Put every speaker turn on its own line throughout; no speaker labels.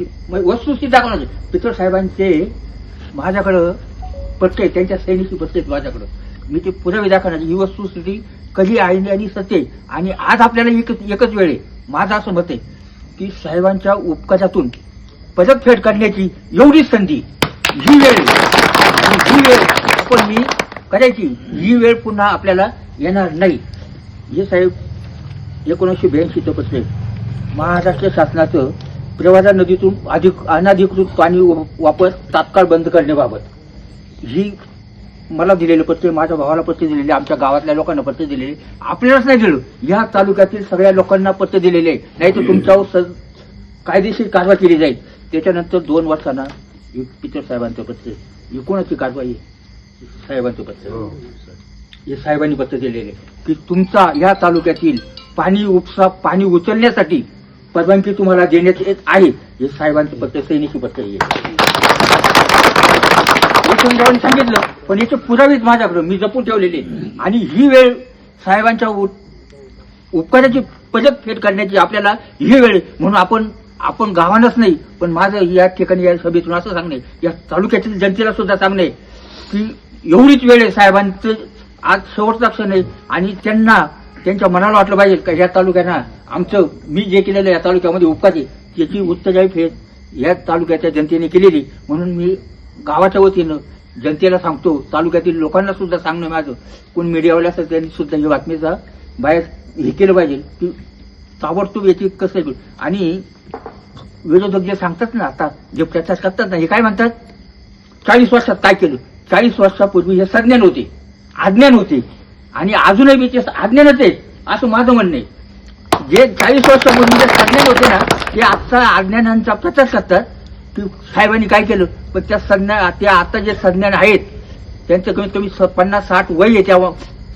की- मग वस्तुस्थिती दाखवणार पितर साहेबांचे माझ्याकडं पटके त्यांच्या सैनिकी पत्ते आहेत माझ्याकडं. मी ते पुरावे दाखवणार ही वस्तुस्थिती कधी आईने आणि सत्य आणि आज आपल्याला एकच एकच वेळ आहे. माझं असं मत आहे की साहेबांच्या उपकारातून पदकफेड करण्याची एवढी संधी ही वेळ ही वेळ आपण मी करायची. ही वेळ पुन्हा आपल्याला येणार नाही. हे साहेब एकोणीसशे ब्याऐंशी पत्र महाराष्ट्र शासनाचं प्रवासा नदीतून अधिक अनाधिकृत पाणी वापर तात्काळ बंद करण्याबाबत. ही मला दिलेलं पत्र माझ्या भावाला पत्र दिलेले आमच्या गावातल्या लोकांना पत्र दिलेले. आपल्यालाच नाही दिलं या तालुक्यातील सगळ्या लोकांना पत्र दिलेले. आहे नाही तर तुमच्यावर स- कायदेशीर कारवाई केली जाईल. त्याच्यानंतर दोन वर्षांना हे पितर साहेबांचं पत्र आहे. ही कोणाची कारवाई साहेबांचं पत्र. आहे. हे साहेबांनी पत्र दिलेले. की तुमचा या तालुक्यातील पाणी उपसा पाणी उचलण्यासाठी परवानगी तुम्हाला देण्यात येत आहे. हे साहेबांचं पत्र सैनिकी पत्र आहे. सांगितलं. पण याचे पुरावेच माझ्याकडे. मी जपून ठेवलेले आणि ही वेळ साहेबांच्या उ- उपकाराची फेड करण्याची आपल्याला ही वेळ आहे. म्हणून आपण आपण गावानच नाही पण माझं या ठिकाणी या सभेतून असं सांगणे या तालुक्यातील जनतेला सुद्धा सांगणे की एवढीच वेळ आहे साहेबांचं आज शेवटचा क्षण आहे. आणि त्यांना त्यांच्या मनाला वाटलं पाहिजे का या तालुक्यांना आमचं मी जे केलेलं या तालुक्यामध्ये उपकार त्याची उत्तरदायी फेड या तालुक्याच्या जनतेने केलेली. म्हणून मी गावाच्या वतीनं जनतेला सांगतो तालुक्यातील लोकांना सुद्धा सांगणं माझं. कोण मीडियावाले असतात त्यांनी सुद्धा ही बातमीचा बाहेर हे केलं पाहिजे की ताबडतोब याची कसं आणि विरोधक जे सांगतात ना आता जे प्रचार करतात ना हे काय म्हणतात? चाळीस वर्षात काय केलं? चाळीस वर्षापूर्वी हे संज्ञान होते. आज्ञान होते. आणि अजूनही मी ते अज्ञानच आहे असं माझं म्हणणं आहे. जे चाळीस वर्षापूर्वी जे संज्ञान होते ना ते आता अज्ञानांचा प्रचार करतात. की साहेबांनी काय केलं? पण त्या संज्ञा त्या आता जे संज्ञान आहेत त्यांचं कमीत कमी स- पन्नास साठ वय आहे त्या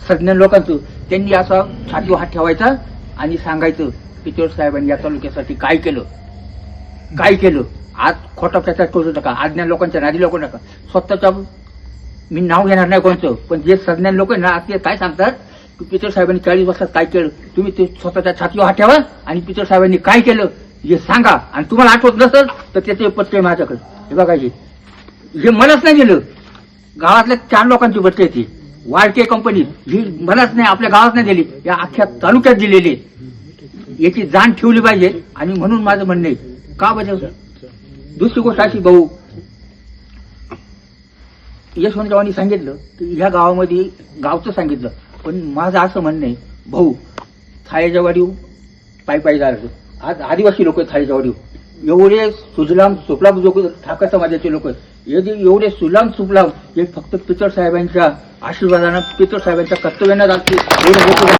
संज्ञान लोकांचं. त्यांनी असा छाती हात ठेवायचा आणि सांगायचं पिचोर साहेबांनी या तालुक्यासाठी काय केलं? काय केलं? आज खोटा प्रचार करू नका. अज्ञान लोकांच्या नादी लोक नका. स्वतःच्या मी नाव घेणार नाही कोणतं पण जे सज्ञान लोक आहे ना ते काय सांगतात? की पिचर साहेबांनी चाळीस वर्षात काय केलं? तुम्ही ते स्वतःच्या छातीवर हात ठेवा आणि पिचर साहेबांनी काय केलं हे सांगा. आणि तुम्हाला आठवत नसेल तर त्याचे पत्र आहे माझ्याकडे. हे बघायचे हे. मलाच नाही दिलं. गावातल्या चार लोकांची पत्र येते वाळके कंपनी ही मलाच नाही आपल्या गावात नाही दिली. या अख्ख्या तालुक्यात दिलेली आहे. याची जाण ठेवली पाहिजे. आणि म्हणून माझं म्हणणं आहे. का बजाव दुसरी गोष्ट अशी भाऊ यशवंतरावांनी सांगितलं की ह्या गावामध्ये गावचं सांगितलं. पण माझं असं म्हणणं आहे भाऊ थाळ्याच्या वाडीव पायी पायी जायचं आज आदिवासी लोक आहेत थाळीच्या एवढे सुजलाम सुफलाम लोक ठाकर समाजाचे लोक एवढे सुलाम सुफलाम हे फक्त पिचर साहेबांच्या आशीर्वादानं पिचर साहेबांच्या कर्तव्यानं जाते